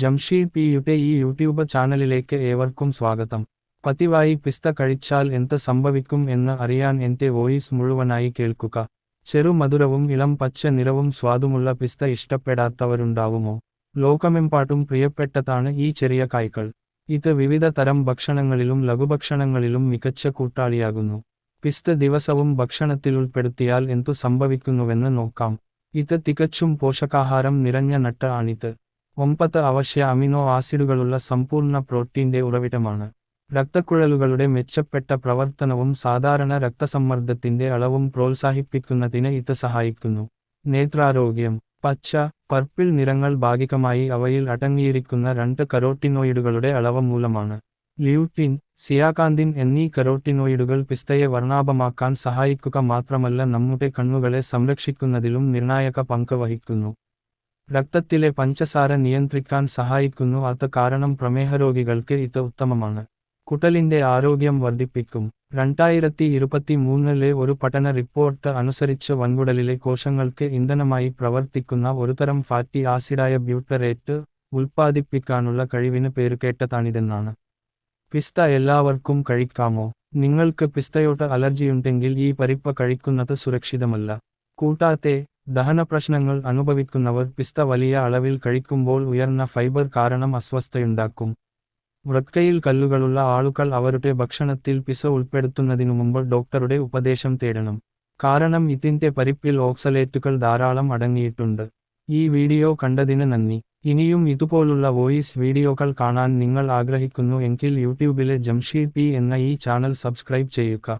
ജംഷീദ് പിയുടെ ഈ യൂട്യൂബ് ചാനലിലേക്ക് ഏവർക്കും സ്വാഗതം. പതിവായി പിസ്ത കഴിച്ചാൽ എന്ത് സംഭവിക്കും എന്ന് അറിയാൻ എന്റെ വോയിസ് മുഴുവനായി കേൾക്കുക. ചെറുമധുരവും ഇളം പച്ച നിറവും സ്വാദുമുള്ള പിസ്ത ഇഷ്ടപ്പെടാത്തവരുണ്ടാവുമോ? ലോകമെമ്പാടും പ്രിയപ്പെട്ടതാണ് ഈ ചെറിയ കായ്കൾ ഇത് വിവിധ തരം ഭക്ഷണങ്ങളിലും ലഘുഭക്ഷണങ്ങളിലും മികച്ച കൂട്ടാളിയാകുന്നു. പിസ്ത ദിവസവും ഭക്ഷണത്തിൽ ഉൾപ്പെടുത്തിയാൽ എന്തു സംഭവിക്കുന്നുവെന്ന് നോക്കാം. ഇത് തികച്ചും പോഷകാഹാരം നിറഞ്ഞ നട്ട് ആണിത്. ഒമ്പത് അവശ്യ അമിനോ ആസിഡുകളുള്ള സമ്പൂർണ പ്രോട്ടീന്റെ ഉറവിടമാണ്. രക്തക്കുഴലുകളുടെ മെച്ചപ്പെട്ട പ്രവർത്തനവും സാധാരണ രക്തസമ്മർദ്ദത്തിന്റെ അളവും പ്രോത്സാഹിപ്പിക്കുന്നതിന് ഇത് സഹായിക്കുന്നു. നേത്രാരോഗ്യം പച്ച പർപ്പിൾ നിറങ്ങൾ ഭാഗികമായി അവയിൽ അടങ്ങിയിരിക്കുന്ന രണ്ട് കരോട്ടിനോയിഡുകളുടെ അളവ് മൂലമാണ്. ല്യൂട്ടിൻ സിയാകാന്തിൻ എന്നീ കരോട്ടിനോയിഡുകൾ പിസ്തയെ വർണാഭമാക്കാൻ സഹായിക്കുക മാത്രമല്ല നമ്മുടെ കണ്ണുകളെ സംരക്ഷിക്കുന്നതിലും നിർണായക പങ്ക് വഹിക്കുന്നു. രക്തത്തിലെ പഞ്ചസാര നിയന്ത്രിക്കാൻ സഹായിക്കുന്നു. അത് കാരണം പ്രമേഹരോഗികൾക്ക് ഇത് ഉത്തമമാണ്. കുടലിന്റെ ആരോഗ്യം വർദ്ധിപ്പിക്കും. രണ്ടായിരത്തി ഇരുപത്തി മൂന്നിലെ ഒരു പഠന റിപ്പോർട്ട് അനുസരിച്ച് വൻകുടലിലെ കോശങ്ങൾക്ക് ഇന്ധനമായി പ്രവർത്തിക്കുന്ന ഒരുതരം ഫാറ്റി ആസിഡായ ബ്യൂട്ടറേറ്റ് ഉൽപ്പാദിപ്പിക്കാനുള്ള കഴിവിന് പേരുകേട്ടതാണിതെന്നാണ് പിസ്ത എല്ലാവർക്കും കഴിക്കാമോ? നിങ്ങൾക്ക് പിസ്തയോട്ട് അലർജിയുണ്ടെങ്കിൽ ഈ പരിപ്പ് കഴിക്കുന്നത് സുരക്ഷിതമല്ല. കൂട്ടാത്തെ ദഹനപ്രശ്നങ്ങൾ അനുഭവിക്കുന്നവർ പിസ്ത വലിയ അളവിൽ കഴിക്കുമ്പോൾ ഉയർന്ന ഫൈബർ കാരണം അസ്വസ്ഥയുണ്ടാക്കും. വൃക്കയിൽ കല്ലുകളുള്ള ആളുകൾ അവരുടെ ഭക്ഷണത്തിൽ പിസ ഉൾപ്പെടുത്തുന്നതിനു മുമ്പ് ഡോക്ടറുടെ ഉപദേശം തേടണം. കാരണം ഇതിന്റെ പരിപ്പിൽ ഓക്സലേറ്റുകൾ ധാരാളം അടങ്ങിയിട്ടുണ്ട്. ഈ വീഡിയോ കണ്ടതിന് നന്ദി. ഇനിയും ഇതുപോലുള്ള വോയിസ് വീഡിയോകൾ കാണാൻ നിങ്ങൾ ആഗ്രഹിക്കുന്നു എങ്കിൽ യൂട്യൂബിലെ ജംഷീർ പി എന്ന ഈ ചാനൽ സബ്സ്ക്രൈബ് ചെയ്യുക.